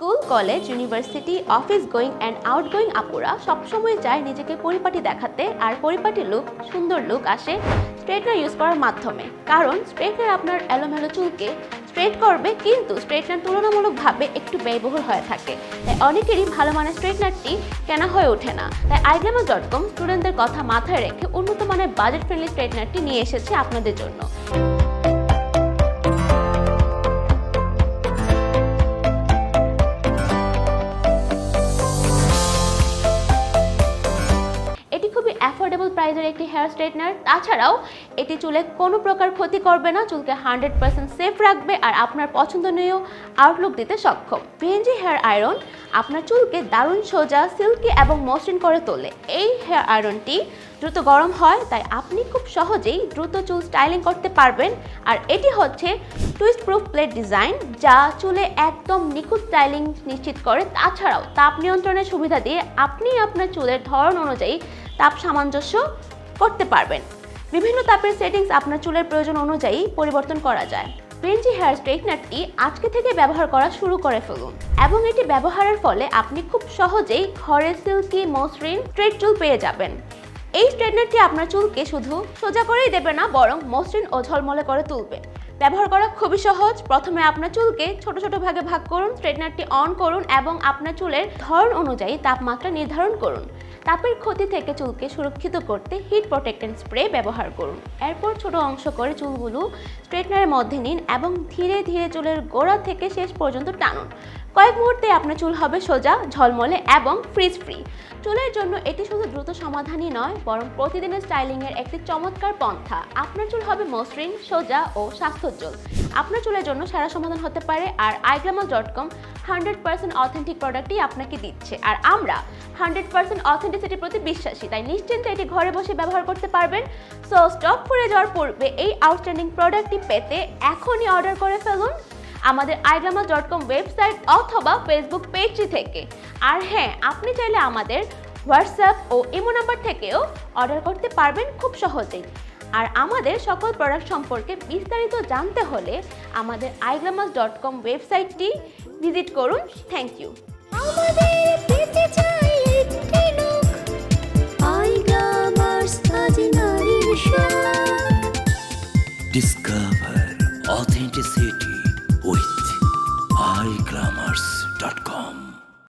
School, college, university, office going and out going আপুরা সবসময় চায় নিজেকে পরিপাটি দেখাতে আর পরিপাটি লুক, সুন্দর লুক আসে স্ট্রেটনার ইউজ করার মাধ্যমে। কারণ স্ট্রেটনার আপনার এলোমেলো চুলকে স্ট্রেট করবে কিন্তু স্ট্রেটনার তুলনামূলকভাবে একটু ব্যয়বহুল হয়ে থাকে। তাই অনেকেরই ভালো মানের স্ট্রেটনারটি কেনা হয়ে ওঠে না। তাই আইগ্রামা ডট কম স্টুডেন্টদের কথা মাথায় রেখে উন্নত মানের বাজেট ফ্রেন্ডলি স্ট্রেটনারটি নিয়ে এসেছে আপনাদের জন্য। প্রাইসের একটি হেয়ার স্ট্রেটনার তাছাড়াও, এটি চুলে কোনো প্রকার ক্ষতি করবে না, চুলকে হান্ড্রেড পার্সেন্ট সেফ রাখবে আর আপনার পছন্দনীয় আউটলুক দিতে সক্ষম। পিএনজি হেয়ার আয়রন আপনার চুলকে দারুণ সোজা, সিল্কি এবং মসৃণ করে তোলে। এই হেয়ার আয়রনটি দ্রুত গরম হয়, তাই আপনি খুব সহজেই দ্রুত চুল স্টাইলিং করতে পারবেন। আর এটি হচ্ছে টুইস্ট প্রুফ প্লেট ডিজাইন, যা চুলে একদম নিখুঁত স্টাইলিং নিশ্চিত করে। তাছাড়াও, তাপ নিয়ন্ত্রণের সুবিধা দিয়ে আপনি আপনার চুলের ধরন অনুযায়ী তাপ সামঞ্জস্য করতে পারবেন। বিভিন্ন তাপের সেটিংস আপনার চুলের প্রয়োজন অনুযায়ী পরিবর্তন করা যায়। বেঞ্জি হেয়ার স্ট্রেটনারটি আজকে থেকে ব্যবহার করা শুরু করে ফেলুন এবং এটি ব্যবহারের ফলে আপনি খুব সহজেই ঘরে সিল্কি মসৃণ স্ট্রেট চুল পেয়ে যাবেন। এই স্ট্রেটনারটি আপনার চুলকে শুধু সোজা করেই দেবে না, বরং মসৃণ ও ঝলমলে করে তুলবে। ব্যবহার করা খুবই সহজ। প্রথমে আপনার চুলকে ছোট ছোট ভাগে ভাগ করুন স্ট্রেটনারটি অন করুন এবং আপনার চুলের ধরন অনুযায়ী তাপমাত্রা নির্ধারণ করুন। তাপের ক্ষতি থেকে চুলকে সুরক্ষিত করতে হিট প্রোটেক্টেন্ট স্প্রে ব্যবহার করুন। এরপর ছোট অংশ করে চুলগুলো স্ট্রেটনারের মধ্যে নিন এবং ধীরে ধীরে চুলের গোড়া থেকে শেষ পর্যন্ত টানুন। কয়েক মুহূর্তে আপনার চুল হবে সোজা, ঝলমলে এবং ফ্রিজ ফ্রি চুলের জন্য এটি শুধু দ্রুত সমাধানই নয়, বরং প্রতিদিনের স্টাইলিংয়ের একটি চমৎকার পন্থা। আপনার চুল হবে মসৃণ, সোজা ও স্বাস্থ্যোজ্জ্বল। আপনার চুলের জন্য সেরা সমাধান হতে পারে আর আইগ্রামাস dot com hundred percent authentic প্রোডাক্টই আপনাকে দিচ্ছে। আর আমরা হান্ড্রেড পার্সেন্ট অথেন্টিসিটির প্রতি বিশ্বাসী, তাই নিশ্চিন্তে এটি ঘরে বসে ব্যবহার করতে পারবেন। সো স্টক করে যাওয়ার পূর্বে এই আউটস্ট্যান্ডিং প্রোডাক্টটি পেতে এখনই অর্ডার করে ফেলুন। আমাদের আইগ্রামা ডট কম ওয়েবসাইট অথবা ফেসবুক পেজটি থেকে। আর হ্যাঁ আপনি চাইলে আমাদের হোয়াটসঅ্যাপ ও ইমো নাম্বার থেকেও অর্ডার করতে পারবেন খুব সহজেই। আর আমাদের সকল প্রোডাক্ট সম্পর্কে বিস্তারিত জানতে হলে আমাদের আইগ্রামাস ডট কম ওয়েবসাইটটি ভিজিট করুন। থ্যাংক ইউ আমাদের পেতে with iClimbers.com.